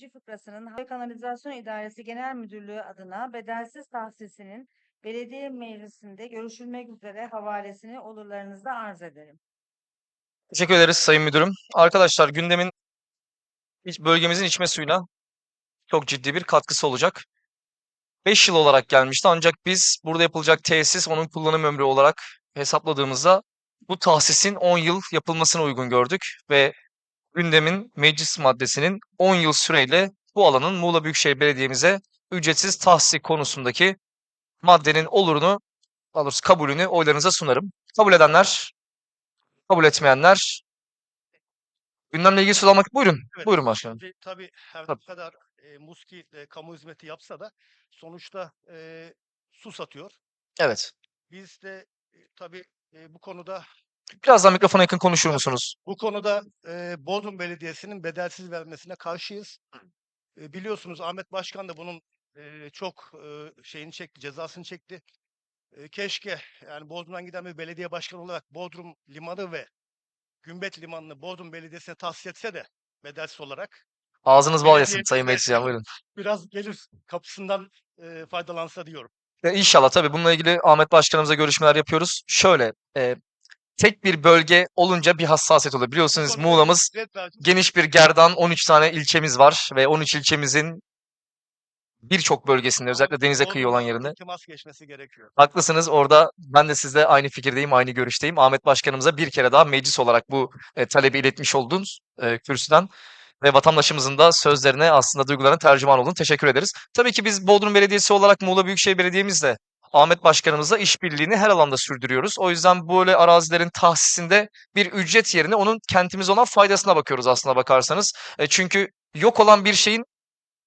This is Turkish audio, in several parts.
ikinci fıkrasının Havza Kanalizasyon İdaresi Genel Müdürlüğü adına bedelsiz tahsisinin belediye meclisinde görüşülmek üzere havalesini olurlarınızda arz ederim. Teşekkür ederiz Sayın Müdürüm. Arkadaşlar gündemin bölgemizin içme suyuna çok ciddi bir katkısı olacak. 5 yıl olarak gelmişti ancak biz burada yapılacak tesis onun kullanım ömrü olarak hesapladığımızda bu tahsisin 10 yıl yapılmasına uygun gördük ve gündemin meclis maddesinin 10 yıl süreyle bu alanın Muğla Büyükşehir Belediye'mize ücretsiz tahsisi konusundaki maddenin olurunu, daha doğrusu kabulünü oylarınıza sunarım. Kabul edenler, kabul etmeyenler gündemle ilgili söz almak buyurun. Evet. Buyurun başkanım. Tabii, tabii her Tabii. ne kadar e, Muski e, kamu hizmeti yapsa da sonuçta e, su satıyor. Evet. Biz de e, tabii e, bu konuda Birazdan mikrofona yakın konuşur musunuz? bu konuda e, Bodrum Belediyesi'nin bedelsiz vermesine karşıyız. E, biliyorsunuz Ahmet Başkan da bunun e, çok e, şeyini çekti, cezasını çekti. E, keşke yani Bodrum'dan giden bir belediye başkanı olarak Bodrum Limanı ve Gümbet Limanı'nı Bodrum Belediyesi'ne tahsis etse de bedelsiz olarak Ağzınız bal yesin Sayın Üyem, buyurun. biraz gelir kapısından e, faydalansa diyorum. Ya inşallah tabii bununla ilgili Ahmet Başkanımızla görüşmeler yapıyoruz. Şöyle, e, tek bir bölge olunca bir hassasiyet oluyor. Biliyorsunuz Muğla'mız geniş bir gerdan 13 tane ilçemiz var ve 13 ilçemizin birçok bölgesinde özellikle denize kıyı olan yerinde geçmesi gerekiyor. Haklısınız. Orada ben de sizle aynı fikirdeyim, aynı görüşteyim. Ahmet Başkanımıza bir kere daha meclis olarak bu e, talebi iletmiş oldunuz e, kürsüden ve vatandaşımızın da sözlerine aslında duygularına tercüman oldun. Teşekkür ederiz. Tabii ki biz Bodrum Belediyesi olarak Muğla Büyükşehir Belediye'mizle Ahmet Başkanımızla işbirliğini her alanda sürdürüyoruz. O yüzden böyle arazilerin tahsisinde bir ücret yerine onun kentimize olan faydasına bakıyoruz aslına bakarsanız. E, çünkü yok olan bir şeyin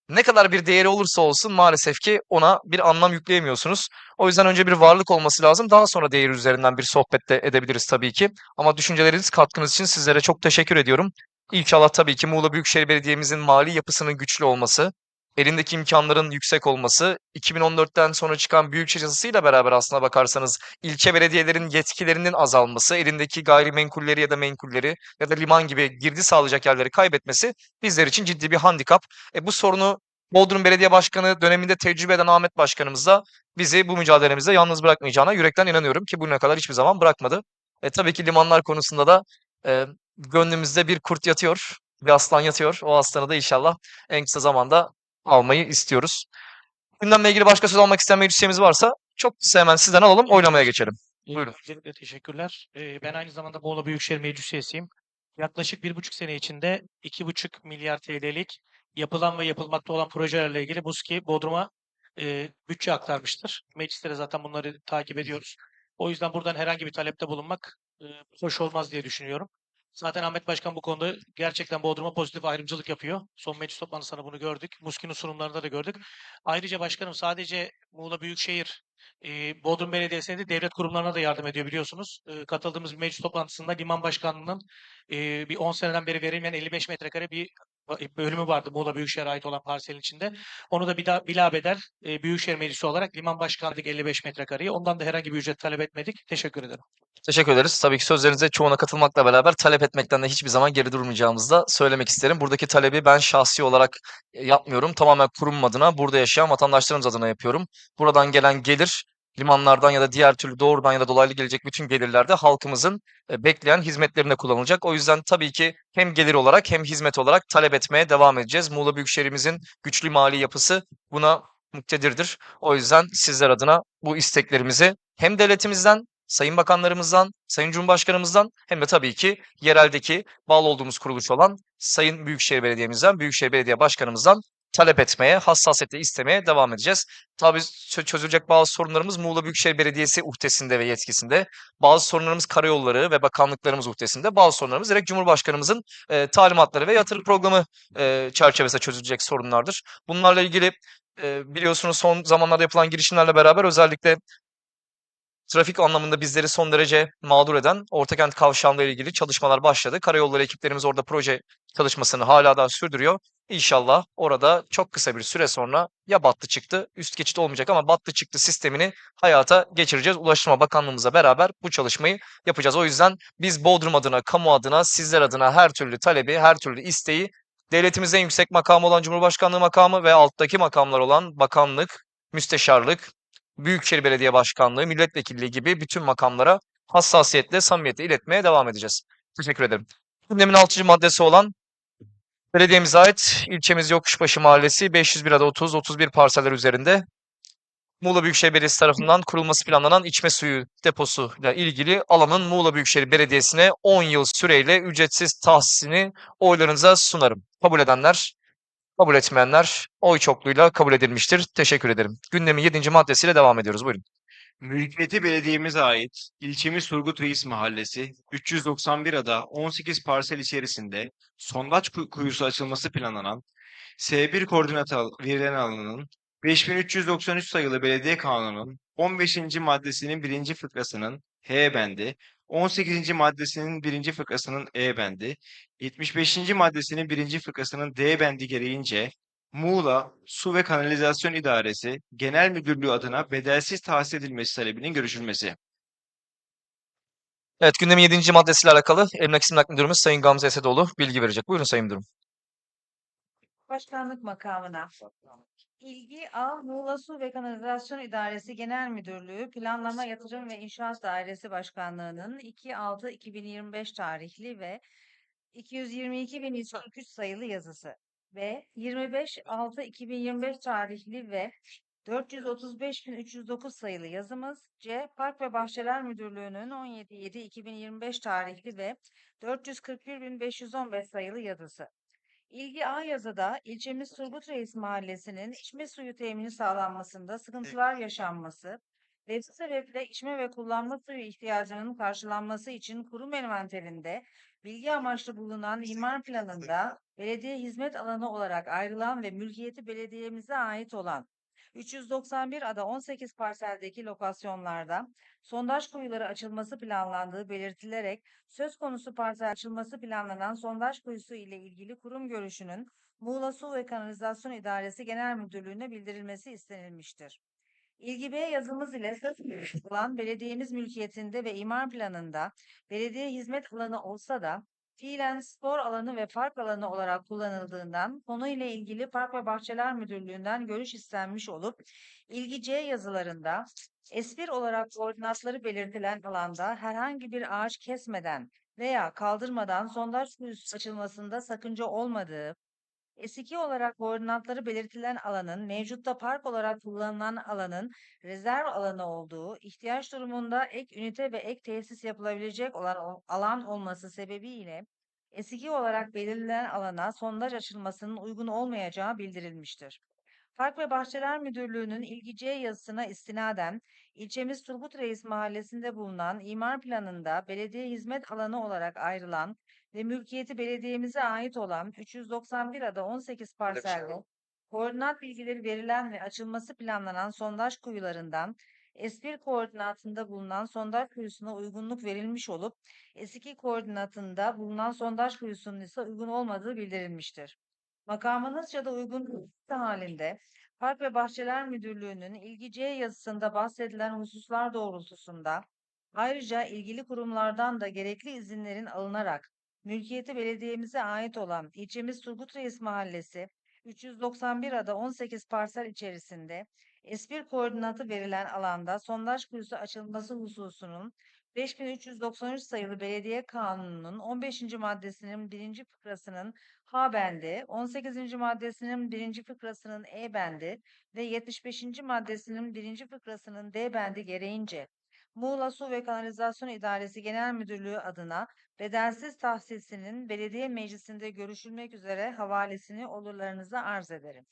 ne kadar bir değeri olursa olsun maalesef ki ona bir anlam yükleyemiyorsunuz. O yüzden önce bir varlık olması lazım. Daha sonra değeri üzerinden bir sohbet de edebiliriz tabii ki. Ama düşünceleriniz, katkınız için sizlere çok teşekkür ediyorum. İnşallah tabii ki Muğla Büyükşehir Belediye'mizin mali yapısının güçlü olması, elindeki imkanların yüksek olması, 2014'ten sonra çıkan Büyükşehir Yasası'yla beraber aslına bakarsanız ilçe belediyelerin yetkilerinin azalması, elindeki gayrimenkulleri ya da menkulleri ya da liman gibi girdi sağlayacak yerleri kaybetmesi bizler için ciddi bir handikap. E, bu sorunu Bodrum Belediye Başkanı döneminde tecrübe eden Ahmet Başkanımız da bizi bu mücadelemizde yalnız bırakmayacağına yürekten inanıyorum ki bugüne kadar hiçbir zaman bırakmadı. E, tabii ki limanlar konusunda da e, gönlümüzde bir kurt yatıyor, bir aslan yatıyor. O aslanı da inşallah en kısa zamanda almayı istiyoruz. Gündemle ilgili başka söz almak isteyen meclis üyemiz varsa çok kısa hemen sizden alalım, oylamaya geçelim. Buyurun. Öncelikle teşekkürler. Ee, ben aynı zamanda Muğla Büyükşehir Meclis üyesiyim. Yaklaşık bir buçuk sene içinde iki buçuk milyar TL'lik yapılan ve yapılmakta olan projelerle ilgili BUSKİ Bodrum'a e, bütçe aktarmıştır. Mecliste zaten bunları takip ediyoruz. O yüzden buradan herhangi bir talepte bulunmak e, hoş olmaz diye düşünüyorum. Zaten Ahmet Başkan bu konuda gerçekten Bodrum'a pozitif ayrımcılık yapıyor. Son meclis toplantısında bunu gördük. Muski'nin sunumlarında da gördük. Ayrıca başkanım sadece Muğla Büyükşehir e, Bodrum Belediyesi'ne de devlet kurumlarına da yardım ediyor biliyorsunuz. E, katıldığımız bir meclis toplantısında Liman Başkanlığı'nın e, bir 10 seneden beri verilmeyen 55 metrekare bir bölümü vardı Muğla Büyükşehir'e ait olan parselin içinde. Onu da bir daha bilabeder e, Büyükşehir Meclisi olarak Liman Başkanlık 55 metrekareyi. Ondan da herhangi bir ücret talep etmedik. Teşekkür ederim. Teşekkür ederiz. Tabii ki sözlerinize çoğuna katılmakla beraber talep etmekten de hiçbir zaman geri durmayacağımızı da söylemek isterim. Buradaki talebi ben şahsi olarak e, yapmıyorum. Tamamen kurum adına, burada yaşayan vatandaşlarımız adına yapıyorum. Buradan gelen gelir limanlardan ya da diğer türlü doğrudan ya da dolaylı gelecek bütün gelirlerde halkımızın e, bekleyen hizmetlerine kullanılacak. O yüzden tabii ki hem gelir olarak hem hizmet olarak talep etmeye devam edeceğiz. Muğla Büyükşehirimizin güçlü mali yapısı buna muktedirdir. O yüzden sizler adına bu isteklerimizi hem devletimizden Sayın Bakanlarımızdan, Sayın Cumhurbaşkanımızdan hem de tabii ki yereldeki bağlı olduğumuz kuruluş olan Sayın Büyükşehir Belediye'mizden, Büyükşehir Belediye Başkanımızdan talep etmeye, hassasiyetle istemeye devam edeceğiz. Tabii çö- çözülecek bazı sorunlarımız Muğla Büyükşehir Belediyesi uhdesinde ve yetkisinde. Bazı sorunlarımız karayolları ve bakanlıklarımız uhdesinde. Bazı sorunlarımız direkt Cumhurbaşkanımızın e, talimatları ve yatırım programı e, çerçevesinde çözülecek sorunlardır. Bunlarla ilgili e, biliyorsunuz son zamanlarda yapılan girişimlerle beraber özellikle trafik anlamında bizleri son derece mağdur eden Ortakent Kavşağı'nda ilgili çalışmalar başladı. Karayolları ekiplerimiz orada proje çalışmasını hala daha sürdürüyor. İnşallah orada çok kısa bir süre sonra ya battı çıktı, üst geçit olmayacak ama battı çıktı sistemini hayata geçireceğiz. Ulaştırma Bakanlığımızla beraber bu çalışmayı yapacağız. O yüzden biz Bodrum adına, kamu adına, sizler adına her türlü talebi, her türlü isteği Devletimizin en yüksek makamı olan Cumhurbaşkanlığı makamı ve alttaki makamlar olan bakanlık, müsteşarlık, Büyükşehir Belediye Başkanlığı, milletvekilliği gibi bütün makamlara hassasiyetle, samimiyetle iletmeye devam edeceğiz. Teşekkür ederim. Gündemin 6. maddesi olan belediyemize ait ilçemiz Yokuşbaşı Mahallesi 501 ada 30 31 parseller üzerinde Muğla Büyükşehir Belediyesi tarafından kurulması planlanan içme suyu deposuyla ilgili alanın Muğla Büyükşehir Belediyesi'ne 10 yıl süreyle ücretsiz tahsisini oylarınıza sunarım. Kabul edenler, kabul etmeyenler oy çokluğuyla kabul edilmiştir. Teşekkür ederim. Gündemin 7. maddesiyle devam ediyoruz. Buyurun. Mülkiyeti belediyemize ait ilçemiz Turgut Reis Mahallesi 391 ada 18 parsel içerisinde sondaj kuy- kuyusu açılması planlanan S1 koordinatı al- verilen alanın 5393 sayılı Belediye Kanunu'nun 15. maddesinin 1. fıkrasının H bendi, 18. maddesinin 1. fıkrasının E bendi, 75. maddesinin 1. fıkrasının D bendi gereğince Muğla Su ve Kanalizasyon İdaresi Genel Müdürlüğü adına bedelsiz tahsis edilmesi talebinin görüşülmesi. Evet, gündemin 7. maddesiyle alakalı Emlak İstimlak Müdürümüz Sayın Gamze Esedoğlu bilgi verecek. Buyurun Sayın Müdürüm. Başkanlık makamına. İlgi A. Muğla Su ve Kanalizasyon İdaresi Genel Müdürlüğü Planlama Yatırım ve İnşaat Dairesi Başkanlığı'nın 2.6.2025 tarihli ve 222.143 sayılı yazısı ve 25.6.2025 tarihli ve 435.309 sayılı yazımız C. Park ve Bahçeler Müdürlüğü'nün 17.7.2025 tarihli ve 441.515 sayılı yazısı. İlgi A yazıda ilçemiz Turgut Reis Mahallesi'nin içme suyu temini sağlanmasında sıkıntılar yaşanması ve bu sebeple içme ve kullanma suyu ihtiyacının karşılanması için kurum envanterinde bilgi amaçlı bulunan imar planında belediye hizmet alanı olarak ayrılan ve mülkiyeti belediyemize ait olan 391 ada 18 parseldeki lokasyonlarda sondaj kuyuları açılması planlandığı belirtilerek söz konusu parsel açılması planlanan sondaj kuyusu ile ilgili kurum görüşünün Muğla Su ve Kanalizasyon İdaresi Genel Müdürlüğü'ne bildirilmesi istenilmiştir. İlgi B yazımız ile söz konusu olan belediyemiz mülkiyetinde ve imar planında belediye hizmet alanı olsa da fiilen spor alanı ve park alanı olarak kullanıldığından konuyla ilgili Park ve Bahçeler Müdürlüğü'nden görüş istenmiş olup ilgi C yazılarında S1 olarak koordinatları belirtilen alanda herhangi bir ağaç kesmeden veya kaldırmadan sondaj kuyusu açılmasında sakınca olmadığı, S2 olarak koordinatları belirtilen alanın mevcutta park olarak kullanılan alanın rezerv alanı olduğu, ihtiyaç durumunda ek ünite ve ek tesis yapılabilecek olan alan olması sebebiyle S2 olarak belirlenen alana sondaj açılmasının uygun olmayacağı bildirilmiştir. Park ve Bahçeler Müdürlüğü'nün ilgi yazısına istinaden ilçemiz Turgut Reis Mahallesi'nde bulunan imar planında belediye hizmet alanı olarak ayrılan ve mülkiyeti belediyemize ait olan 391 ada 18 parselde koordinat bilgileri verilen ve açılması planlanan sondaj kuyularından S1 koordinatında bulunan sondaj kuyusuna uygunluk verilmiş olup S2 koordinatında bulunan sondaj kuyusunun ise uygun olmadığı bildirilmiştir. Makamınızca da uygun halinde Park ve Bahçeler Müdürlüğü'nün ilgi C yazısında bahsedilen hususlar doğrultusunda ayrıca ilgili kurumlardan da gerekli izinlerin alınarak mülkiyeti belediyemize ait olan ilçemiz Turgut Reis Mahallesi 391 ada 18 parsel içerisinde S1 koordinatı verilen alanda sondaj kuyusu açılması hususunun 5393 sayılı Belediye Kanunu'nun 15. maddesinin 1. fıkrasının H bendi, 18. maddesinin 1. fıkrasının E bendi ve 75. maddesinin 1. fıkrasının D bendi gereğince Muğla Su ve Kanalizasyon İdaresi Genel Müdürlüğü adına bedelsiz tahsisinin belediye meclisinde görüşülmek üzere havalesini olurlarınıza arz ederim.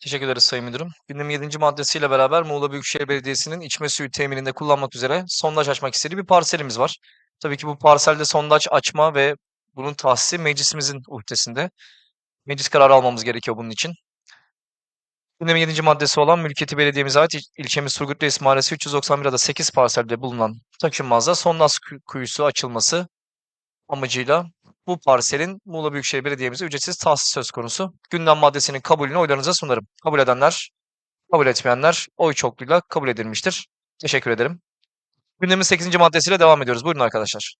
Teşekkür ederiz Sayın Müdürüm. Gündemin 7. maddesiyle beraber Muğla Büyükşehir Belediyesi'nin içme suyu temininde kullanmak üzere sondaj açmak istediği bir parselimiz var. Tabii ki bu parselde sondaj açma ve bunun tahsisi meclisimizin uhdesinde. Meclis kararı almamız gerekiyor bunun için. Gündemin 7. maddesi olan mülkiyeti belediyemize ait il- ilçemiz Turgut Reis Mahallesi 391 ada 8 parselde bulunan taşınmazda sondaj kuy- kuyusu açılması amacıyla bu parselin Muğla Büyükşehir Belediye'mize ücretsiz tahsis söz konusu. Gündem maddesinin kabulünü oylarınıza sunarım. Kabul edenler, kabul etmeyenler oy çokluğuyla kabul edilmiştir. Teşekkür ederim. Gündemin 8. maddesiyle devam ediyoruz. Buyurun arkadaşlar.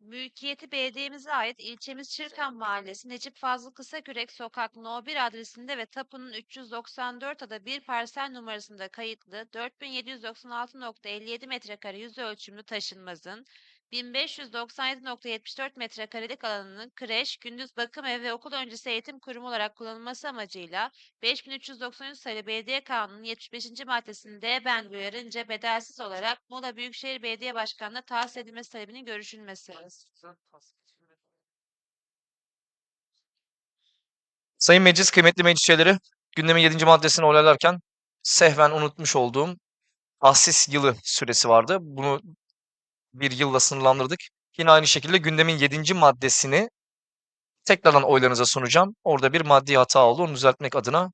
Mülkiyeti belediyemize ait ilçemiz Çırkan Mahallesi Necip Fazıl Kısakürek Sokak No 1 adresinde ve tapunun 394 ada bir parsel numarasında kayıtlı 4796.57 metrekare yüz ölçümlü taşınmazın 1597.74 metrekarelik alanının kreş, gündüz bakım evi ve okul öncesi eğitim kurumu olarak kullanılması amacıyla 5393 sayılı Belediye Kanunu'nun 75. maddesinde ben uyarınca bedelsiz olarak Muğla Büyükşehir Belediye Başkanı'na tahsis edilmesi talebinin görüşülmesi. Sayın Meclis, kıymetli meclis üyeleri, gündemin 7. maddesini oylarken sehven unutmuş olduğum tahsis yılı süresi vardı. Bunu bir yılla sınırlandırdık. Yine aynı şekilde gündemin 7. maddesini tekrardan oylarınıza sunacağım. Orada bir maddi hata oldu. Onu düzeltmek adına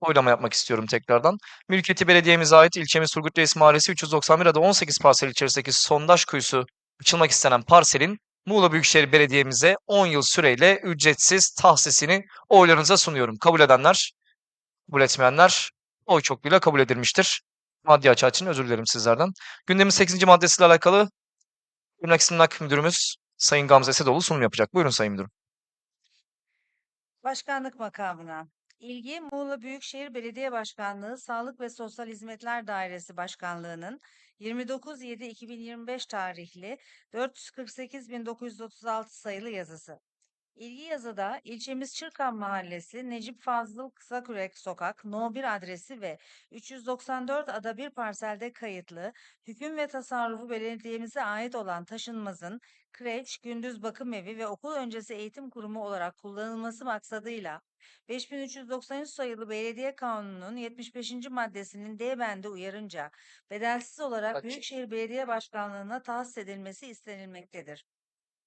oylama yapmak istiyorum tekrardan. Mülkiyeti belediyemize ait ilçemiz Turgut Reis Mahallesi 391 adı 18 parsel içerisindeki sondaj kuyusu açılmak istenen parselin Muğla Büyükşehir Belediye'mize 10 yıl süreyle ücretsiz tahsisini oylarınıza sunuyorum. Kabul edenler, kabul etmeyenler oy çokluğuyla kabul edilmiştir. Maddi açığa için özür dilerim sizlerden. Gündemin 8. maddesiyle alakalı Emlak İstimlak Müdürümüz Sayın Gamze Sedoğlu sunum yapacak. Buyurun Sayın Müdürüm. Başkanlık makamına. İlgi Muğla Büyükşehir Belediye Başkanlığı Sağlık ve Sosyal Hizmetler Dairesi Başkanlığı'nın 29.7.2025 tarihli 448.936 sayılı yazısı. İlgi yazıda ilçemiz Çırkan Mahallesi Necip Fazıl Kısakürek Sokak No 1 adresi ve 394 ada bir parselde kayıtlı hüküm ve tasarrufu belediyemize ait olan taşınmazın kreş, gündüz bakım evi ve okul öncesi eğitim kurumu olarak kullanılması maksadıyla 5393 sayılı Belediye Kanunu'nun 75. maddesinin D bendi uyarınca bedelsiz olarak Kaç? Büyükşehir Belediye Başkanlığı'na tahsis edilmesi istenilmektedir.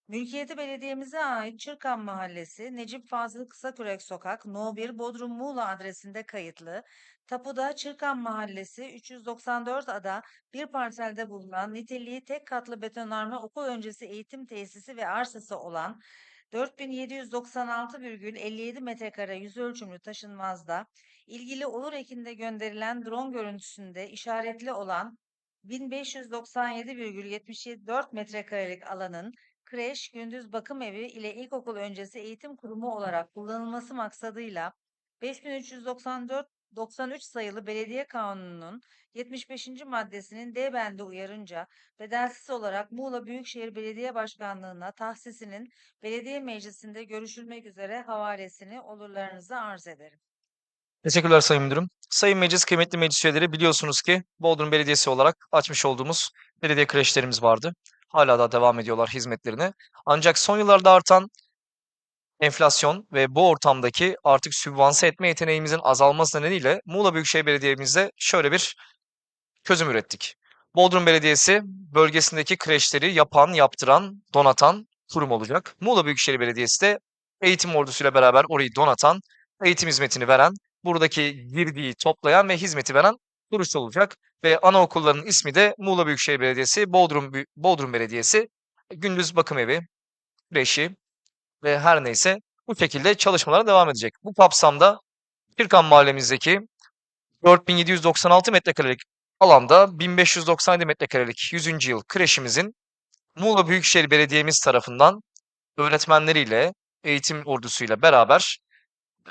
Mülkiyeti belediyemize ait Çırkan Mahallesi, Necip Fazıl Kısakürek Sokak, No 1 Bodrum Muğla adresinde kayıtlı, tapuda Çırkan Mahallesi 394 ada bir parselde bulunan niteliği tek katlı betonarme okul öncesi eğitim tesisi ve arsası olan 4796,57 metrekare yüz ölçümlü taşınmazda ilgili olur ekinde gönderilen drone görüntüsünde işaretli olan 1597,74 metrekarelik alanın kreş, gündüz bakım evi ile ilkokul öncesi eğitim kurumu olarak kullanılması maksadıyla 5394 93 sayılı Belediye Kanunu'nun 75. maddesinin D bendi uyarınca bedelsiz olarak Muğla Büyükşehir Belediye Başkanlığı'na tahsisinin belediye meclisinde görüşülmek üzere havalesini olurlarınıza arz ederim. Teşekkürler Sayın Müdürüm. Sayın Meclis, kıymetli meclis üyeleri biliyorsunuz ki Bodrum Belediyesi olarak açmış olduğumuz belediye kreşlerimiz vardı. Hala da devam ediyorlar hizmetlerine. Ancak son yıllarda artan enflasyon ve bu ortamdaki artık sübvanse etme yeteneğimizin azalması nedeniyle Muğla Büyükşehir Belediye'mizde şöyle bir çözüm ürettik. Bodrum Belediyesi bölgesindeki kreşleri yapan, yaptıran, donatan kurum olacak. Muğla Büyükşehir Belediyesi de eğitim ordusuyla beraber orayı donatan, eğitim hizmetini veren, buradaki girdiği toplayan ve hizmeti veren kuruş olacak. Ve anaokullarının ismi de Muğla Büyükşehir Belediyesi, Bodrum, Bodrum Belediyesi, Gündüz Bakım Evi, Kreşi ve her neyse bu şekilde çalışmalara devam edecek. Bu kapsamda Çırkan mahallemizdeki 4796 metrekarelik alanda 1597 metrekarelik 100. yıl kreşimizin Muğla Büyükşehir Belediye'miz tarafından öğretmenleriyle, eğitim ordusuyla beraber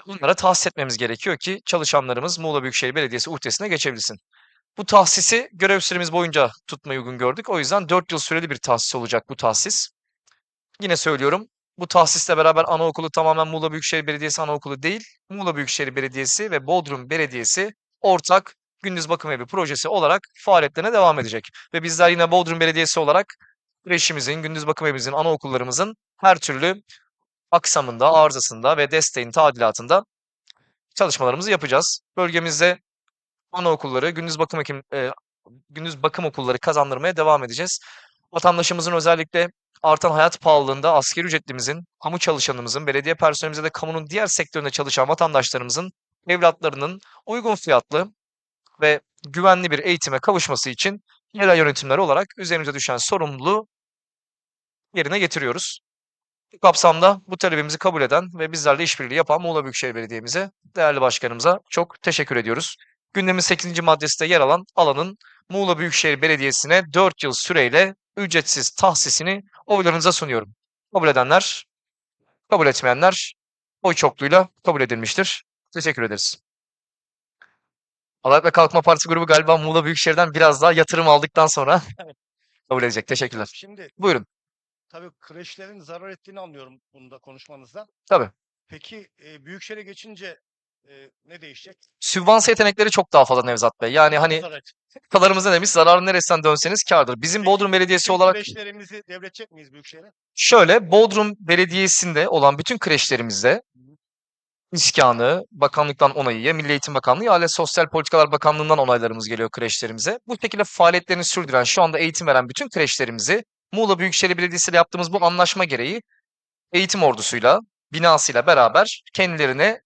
bunlara tahsis etmemiz gerekiyor ki çalışanlarımız Muğla Büyükşehir Belediyesi uhdesine geçebilsin. Bu tahsisi görev süremiz boyunca tutmayı uygun gördük. O yüzden 4 yıl süreli bir tahsis olacak bu tahsis. Yine söylüyorum, bu tahsisle beraber anaokulu tamamen Muğla Büyükşehir Belediyesi anaokulu değil, Muğla Büyükşehir Belediyesi ve Bodrum Belediyesi ortak gündüz bakım evi projesi olarak faaliyetlerine devam edecek. Ve bizler yine Bodrum Belediyesi olarak kreşimizin, gündüz bakım evimizin, anaokullarımızın her türlü aksamında, arızasında ve desteğin tadilatında çalışmalarımızı yapacağız. Bölgemizde anaokulları, gündüz bakım hekim, e, gündüz bakım okulları kazandırmaya devam edeceğiz. Vatandaşımızın özellikle artan hayat pahalılığında asgari ücretlimizin, kamu çalışanımızın, belediye personelimize de kamunun diğer sektöründe çalışan vatandaşlarımızın evlatlarının uygun fiyatlı ve güvenli bir eğitime kavuşması için yerel yönetimler olarak üzerimize düşen sorumluluğu yerine getiriyoruz. Bu kapsamda bu talebimizi kabul eden ve bizlerle işbirliği yapan Muğla Büyükşehir Belediye'mize, değerli başkanımıza çok teşekkür ediyoruz. Gündemin 8. maddesinde yer alan alanın Muğla Büyükşehir Belediyesi'ne 4 yıl süreyle ücretsiz tahsisini oylarınıza sunuyorum. Kabul edenler, kabul etmeyenler oy çokluğuyla kabul edilmiştir. Teşekkür ederiz. Adalet ve Kalkınma Partisi grubu galiba Muğla Büyükşehir'den biraz daha yatırım aldıktan sonra kabul edecek. Teşekkürler. Şimdi Buyurun. Tabii kreşlerin zarar ettiğini anlıyorum bunda konuşmanızdan. Tabii. Peki e, Büyükşehir'e geçince e, ne değişecek? Sübvanse yetenekleri çok daha fazla Nevzat Bey. Yani hani Zarar ne demiş? Zararın neresinden dönseniz kârdır. Bizim Peki, Bodrum Belediyesi olarak kreşlerimizi devredecek miyiz Büyükşehir'e? Şöyle, Bodrum Belediyesi'nde olan bütün kreşlerimizde iskanı, bakanlıktan onayı, Milli Eğitim Bakanlığı, Aile Sosyal Politikalar Bakanlığı'ndan onaylarımız geliyor kreşlerimize. Bu şekilde faaliyetlerini sürdüren, şu anda eğitim veren bütün kreşlerimizi Muğla Büyükşehir Belediyesi ile yaptığımız bu anlaşma gereği eğitim ordusuyla, binasıyla beraber kendilerine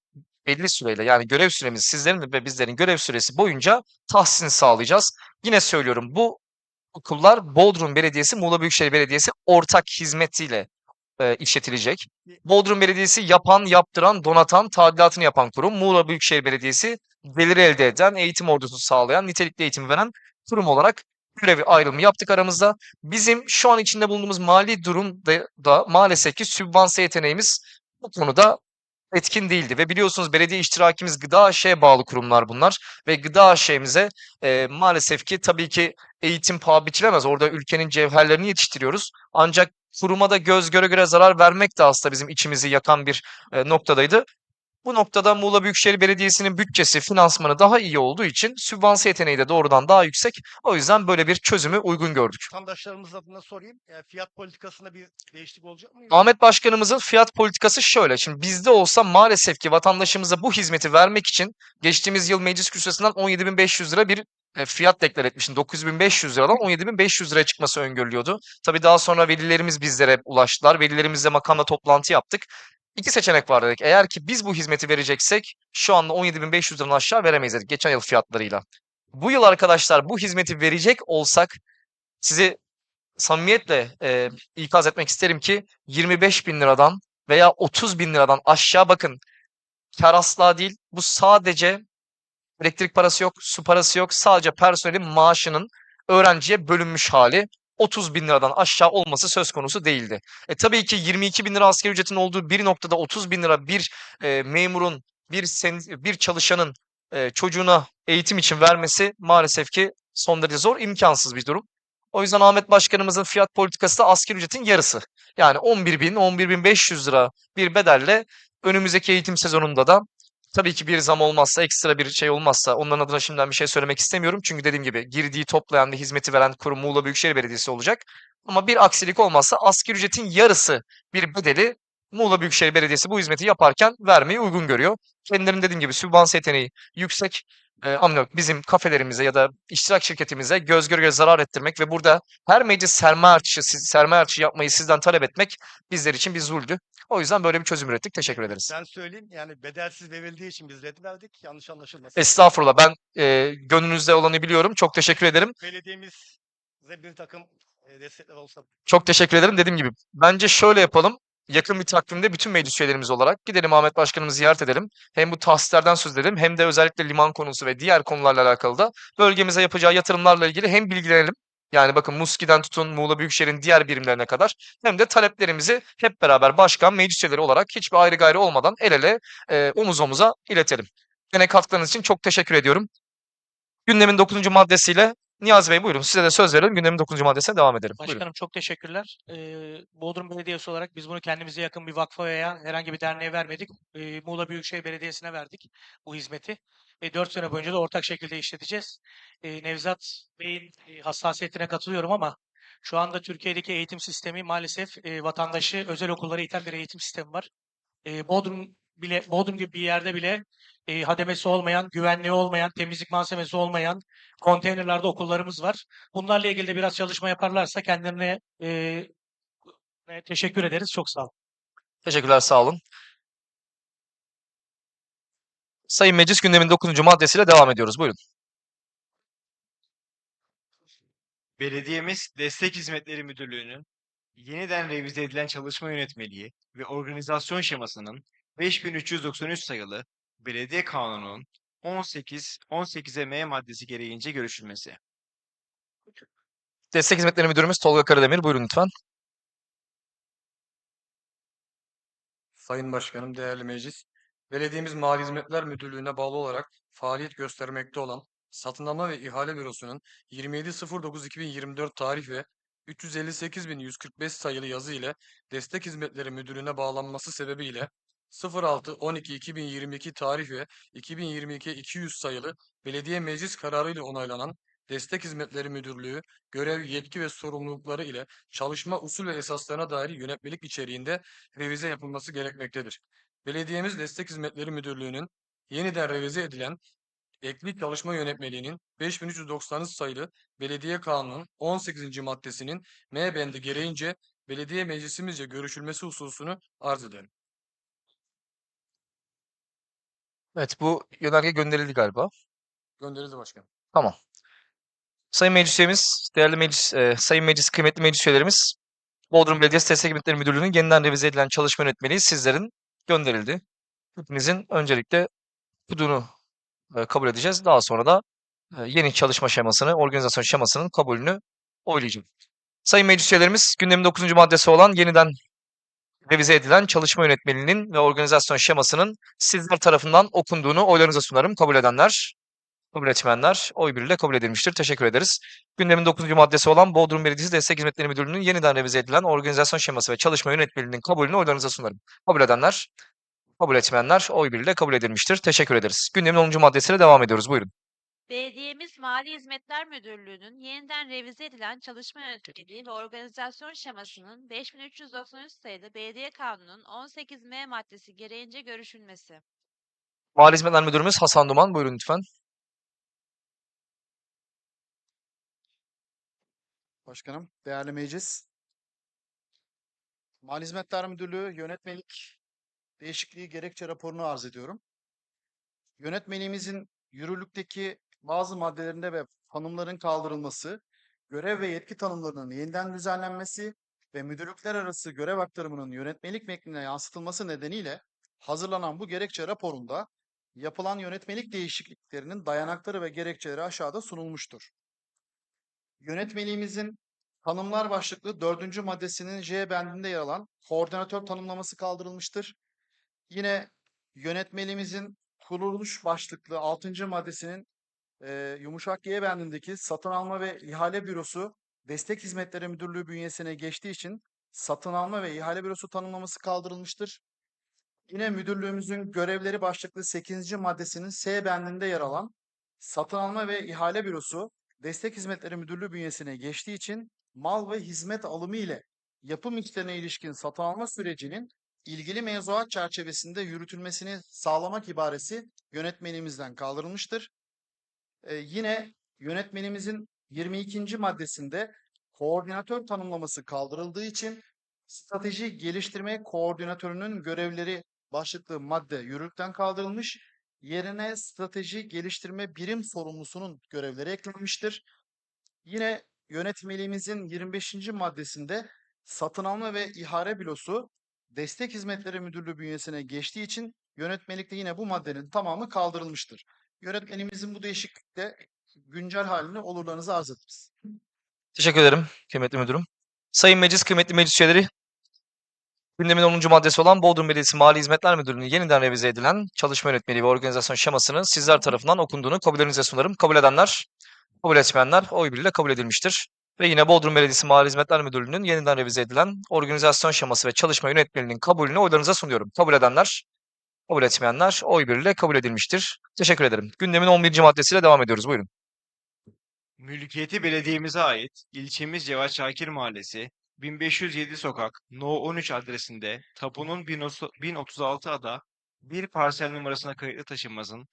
belli süreyle yani görev süremiz sizlerin ve bizlerin görev süresi boyunca tahsisini sağlayacağız. Yine söylüyorum bu okullar Bodrum Belediyesi, Muğla Büyükşehir Belediyesi ortak hizmetiyle e, işletilecek. Bodrum Belediyesi yapan, yaptıran, donatan, tadilatını yapan kurum. Muğla Büyükşehir Belediyesi gelir elde eden, eğitim ordusu sağlayan, nitelikli eğitim veren kurum olarak görevi ayrımı yaptık aramızda. Bizim şu an içinde bulunduğumuz mali durumda da maalesef ki sübvanse yeteneğimiz bu konuda etkin değildi ve biliyorsunuz belediye iştirakimiz Gıda AŞ'ye bağlı kurumlar bunlar ve Gıda AŞ'mize e, maalesef ki tabii ki eğitim paha biçilemez. Orada ülkenin cevherlerini yetiştiriyoruz. Ancak kuruma da göz göre göre zarar vermek de aslında bizim içimizi yakan bir e, noktadaydı. Bu noktada Muğla Büyükşehir Belediyesi'nin bütçesi, finansmanı daha iyi olduğu için sübvanse yeteneği de doğrudan daha yüksek. O yüzden böyle bir çözümü uygun gördük. Vatandaşlarımız adına sorayım. Yani fiyat politikasında bir değişiklik olacak mı? Ahmet Başkanımızın fiyat politikası şöyle. Şimdi bizde olsa maalesef ki vatandaşımıza bu hizmeti vermek için geçtiğimiz yıl meclis kürsüsünden 17.500 lira bir e, fiyat deklar etmiştim. 9.500 liradan 17.500 liraya çıkması öngörülüyordu. Tabii daha sonra velilerimiz bizlere ulaştılar. Velilerimizle makamla toplantı yaptık. İki seçenek var dedik. Eğer ki biz bu hizmeti vereceksek şu anda 17.500 liradan aşağı veremeyiz dedik geçen yıl fiyatlarıyla. Bu yıl arkadaşlar bu hizmeti verecek olsak sizi samimiyetle e, ikaz etmek isterim ki 25 bin liradan veya 30 bin liradan aşağı bakın kar asla değil. Bu sadece elektrik parası yok, su parası yok. Sadece personelin maaşının öğrenciye bölünmüş hali 30 bin liradan aşağı olması söz konusu değildi. E, tabii ki 22 bin lira asgari ücretin olduğu bir noktada 30 bin lira bir e, memurun, bir, sen, bir çalışanın e, çocuğuna eğitim için vermesi maalesef ki son derece zor, imkansız bir durum. O yüzden Ahmet Başkanımızın fiyat politikası da asgari ücretin yarısı. Yani 11 bin, 11 bin 500 lira bir bedelle önümüzdeki eğitim sezonunda da tabii ki bir zam olmazsa, ekstra bir şey olmazsa onların adına şimdiden bir şey söylemek istemiyorum. Çünkü dediğim gibi girdiği toplayan ve hizmeti veren kurum Muğla Büyükşehir Belediyesi olacak. Ama bir aksilik olmazsa asgari ücretin yarısı bir bedeli Muğla Büyükşehir Belediyesi bu hizmeti yaparken vermeyi uygun görüyor. Kendilerinin dediğim gibi sübvanse yeteneği yüksek. E, ama yok, bizim kafelerimize ya da iştirak şirketimize göz göre göre zarar ettirmek ve burada her meclis sermaye artışı, sermaye artışı yapmayı sizden talep etmek bizler için bir zuldü. O yüzden böyle bir çözüm ürettik. Teşekkür ederiz. Ben söyleyeyim yani bedelsiz verildiği için biz red verdik. Yanlış anlaşılmasın. Estağfurullah. Ben e, gönlünüzde olanı biliyorum. Çok teşekkür ederim. Belediyemize bir takım e, destekler olsa Çok teşekkür ederim. Dediğim gibi bence şöyle yapalım. Yakın bir takvimde bütün meclis üyelerimiz olarak gidelim Ahmet Başkanımızı ziyaret edelim. Hem bu tahsislerden söz edelim hem de özellikle liman konusu ve diğer konularla alakalı da bölgemize yapacağı yatırımlarla ilgili hem bilgilenelim. Yani bakın Muski'den tutun Muğla Büyükşehir'in diğer birimlerine kadar hem de taleplerimizi hep beraber başkan, meclis üyeleri olarak hiçbir ayrı gayrı olmadan el ele e, omuz omuza iletelim. Gene katkılarınız için çok teşekkür ediyorum. Gündemin 9. maddesiyle Niyazi Bey buyurun size de söz verelim. Gündemin 9. maddesine devam edelim. Buyurun. Başkanım çok teşekkürler. Ee, Bodrum Belediyesi olarak biz bunu kendimize yakın bir vakfa veya herhangi bir derneğe vermedik. Ee, Muğla Büyükşehir Belediyesi'ne verdik bu hizmeti. Ve 4 sene boyunca da ortak şekilde işleteceğiz. Ee, Nevzat Bey'in e, hassasiyetine katılıyorum ama şu anda Türkiye'deki eğitim sistemi maalesef e, vatandaşı özel okullara iten bir eğitim sistemi var. E, Bodrum bile Bodrum gibi bir yerde bile e, hademesi olmayan, güvenliği olmayan, temizlik malzemesi olmayan konteynerlerde okullarımız var. Bunlarla ilgili de biraz çalışma yaparlarsa kendilerine e, e, teşekkür ederiz. Çok sağ olun. Teşekkürler, sağ olun. Sayın Meclis gündemin 9. maddesiyle devam ediyoruz. Buyurun. Belediyemiz Destek Hizmetleri Müdürlüğü'nün yeniden revize edilen çalışma yönetmeliği ve organizasyon şemasının 5393 sayılı Belediye Kanunu'nun 18 18'e M maddesi gereğince görüşülmesi. Destek Hizmetleri Müdürümüz Tolga Karademir. Buyurun lütfen. Sayın Başkanım, değerli meclis. Belediyemiz Mali Hizmetler Müdürlüğü'ne bağlı olarak faaliyet göstermekte olan Satın Alma ve İhale Bürosu'nun 27.09.2024 tarih ve 358.145 sayılı yazı ile Destek Hizmetleri Müdürlüğü'ne bağlanması sebebiyle 06.12.2022 tarih ve 2022-200 sayılı belediye meclis kararı ile onaylanan Destek Hizmetleri Müdürlüğü görev, yetki ve sorumlulukları ile çalışma usul ve esaslarına dair yönetmelik içeriğinde revize yapılması gerekmektedir. Belediyemiz Destek Hizmetleri Müdürlüğü'nün yeniden revize edilen Ekli Çalışma Yönetmeliğinin 5390 sayılı Belediye Kanunu'nun 18. maddesinin M bendi gereğince belediye meclisimizce görüşülmesi hususunu arz ederim. Evet bu yönerge gönderildi galiba. Gönderildi başkanım. Tamam. Sayın meclis üyemiz, değerli meclis, e, sayın meclis, kıymetli meclis üyelerimiz, Bodrum Belediyesi Destek Hizmetleri Müdürlüğü'nün yeniden revize edilen çalışma yönetmeliği sizlerin gönderildi. Hepinizin öncelikle bunu e, kabul edeceğiz. Daha sonra da e, yeni çalışma şemasını, organizasyon şemasının kabulünü oylayacağım. Sayın meclis üyelerimiz, gündemin 9. maddesi olan yeniden revize edilen çalışma yönetmeliğinin ve organizasyon şemasının sizler tarafından okunduğunu oylarınıza sunarım. Kabul edenler, kabul etmeyenler oy birliğiyle kabul edilmiştir. Teşekkür ederiz. Gündemin 9. maddesi olan Bodrum Belediyesi Destek Hizmetleri Müdürlüğü'nün yeniden revize edilen organizasyon şeması ve çalışma yönetmeliğinin kabulünü oylarınıza sunarım. Kabul edenler, kabul etmeyenler oy birliğiyle kabul edilmiştir. Teşekkür ederiz. Gündemin 10. maddesiyle devam ediyoruz. Buyurun. Belediyemiz Mali Hizmetler Müdürlüğü'nün yeniden revize edilen çalışma yönetmeliği ve organizasyon şemasının 5393 sayılı Belediye Kanunu'nun 18M maddesi gereğince görüşülmesi. Mali Hizmetler Müdürümüz Hasan Duman. Buyurun lütfen. Başkanım, değerli meclis. Mali Hizmetler Müdürlüğü yönetmelik değişikliği gerekçe raporunu arz ediyorum. Yönetmeliğimizin yürürlükteki bazı maddelerinde ve tanımların kaldırılması, görev ve yetki tanımlarının yeniden düzenlenmesi ve müdürlükler arası görev aktarımının yönetmelik metnine yansıtılması nedeniyle hazırlanan bu gerekçe raporunda yapılan yönetmelik değişikliklerinin dayanakları ve gerekçeleri aşağıda sunulmuştur. Yönetmeliğimizin tanımlar başlıklı dördüncü maddesinin J bendinde yer alan koordinatör tanımlaması kaldırılmıştır. Yine yönetmeliğimizin kuruluş başlıklı altıncı maddesinin eee, yumuşak G bendindeki satın alma ve ihale bürosu destek hizmetleri müdürlüğü bünyesine geçtiği için satın alma ve ihale bürosu tanımlaması kaldırılmıştır. Yine müdürlüğümüzün görevleri başlıklı 8. maddesinin S bendinde yer alan satın alma ve ihale bürosu Destek Hizmetleri Müdürlüğü bünyesine geçtiği için mal ve hizmet alımı ile yapım işlerine ilişkin satın alma sürecinin ilgili mevzuat çerçevesinde yürütülmesini sağlamak ibaresi yönetmenimizden kaldırılmıştır. Yine yönetmenimizin 22. maddesinde koordinatör tanımlaması kaldırıldığı için strateji geliştirme koordinatörünün görevleri başlıklı madde yürürlükten kaldırılmış yerine strateji geliştirme birim sorumlusunun görevleri eklenmiştir. Yine yönetmeliğimizin 25. maddesinde satın alma ve ihale bürosu Destek Hizmetleri Müdürlüğü bünyesine geçtiği için yönetmelikte yine bu maddenin tamamı kaldırılmıştır. Yönetmenimizin bu değişiklikte güncel halini olurlarınıza arz ederiz. Teşekkür ederim kıymetli müdürüm. Sayın Meclis, kıymetli meclis üyeleri, gündemin 10. maddesi olan Bodrum Belediyesi Mali Hizmetler Müdürlüğü'nün yeniden revize edilen çalışma yönetmeliği ve organizasyon şemasının sizler tarafından okunduğunu kabullerinize sunarım. Kabul edenler, kabul etmeyenler oy birliğiyle kabul edilmiştir. Ve yine Bodrum Belediyesi Mali Hizmetler Müdürlüğü'nün yeniden revize edilen organizasyon şeması ve çalışma yönetmeliğinin kabulünü oylarınıza sunuyorum. Kabul edenler, kabul etmeyenler oy birliğiyle kabul edilmiştir. Teşekkür ederim. Gündemin 11. maddesiyle devam ediyoruz. Buyurun. Mülkiyeti belediyemize ait ilçemiz Cevat Şakir Mahallesi 1507 sokak No 13 adresinde tapunun 1036 ada bir parsel numarasına kayıtlı taşınmazın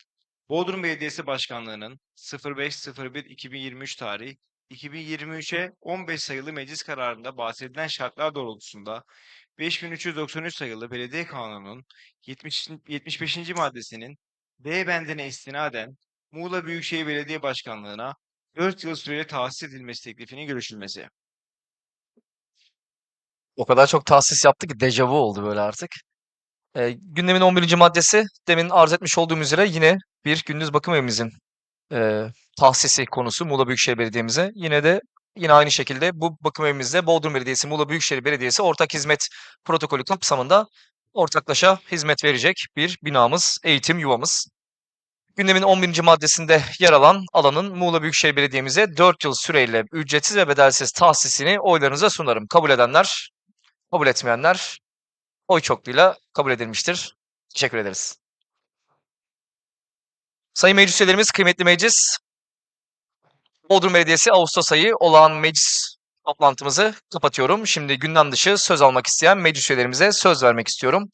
Bodrum Belediyesi Başkanlığı'nın 05.01.2023 tarih 2023'e 15 sayılı meclis kararında bahsedilen şartlar doğrultusunda 5393 sayılı Belediye Kanunu'nun 70, 75. maddesinin D bendine istinaden Muğla Büyükşehir Belediye Başkanlığı'na 4 yıl süreyle tahsis edilmesi teklifinin görüşülmesi. O kadar çok tahsis yaptı ki dejavu oldu böyle artık. Ee, gündemin 11. maddesi demin arz etmiş olduğum üzere yine bir gündüz bakım evimizin e, tahsisi konusu Muğla Büyükşehir Belediye'mize. Yine de yine aynı şekilde bu bakım evimizde Bodrum Belediyesi, Muğla Büyükşehir Belediyesi ortak hizmet protokolü kapsamında ortaklaşa hizmet verecek bir binamız, eğitim yuvamız. Gündemin 11. maddesinde yer alan alanın Muğla Büyükşehir Belediye'mize 4 yıl süreyle ücretsiz ve bedelsiz tahsisini oylarınıza sunarım. Kabul edenler, kabul etmeyenler oy çokluğuyla kabul edilmiştir. Teşekkür ederiz. Sayın meclis üyelerimiz, kıymetli meclis, Bodrum Belediyesi Ağustos ayı olağan meclis toplantımızı kapatıyorum. Şimdi gündem dışı söz almak isteyen meclis üyelerimize söz vermek istiyorum.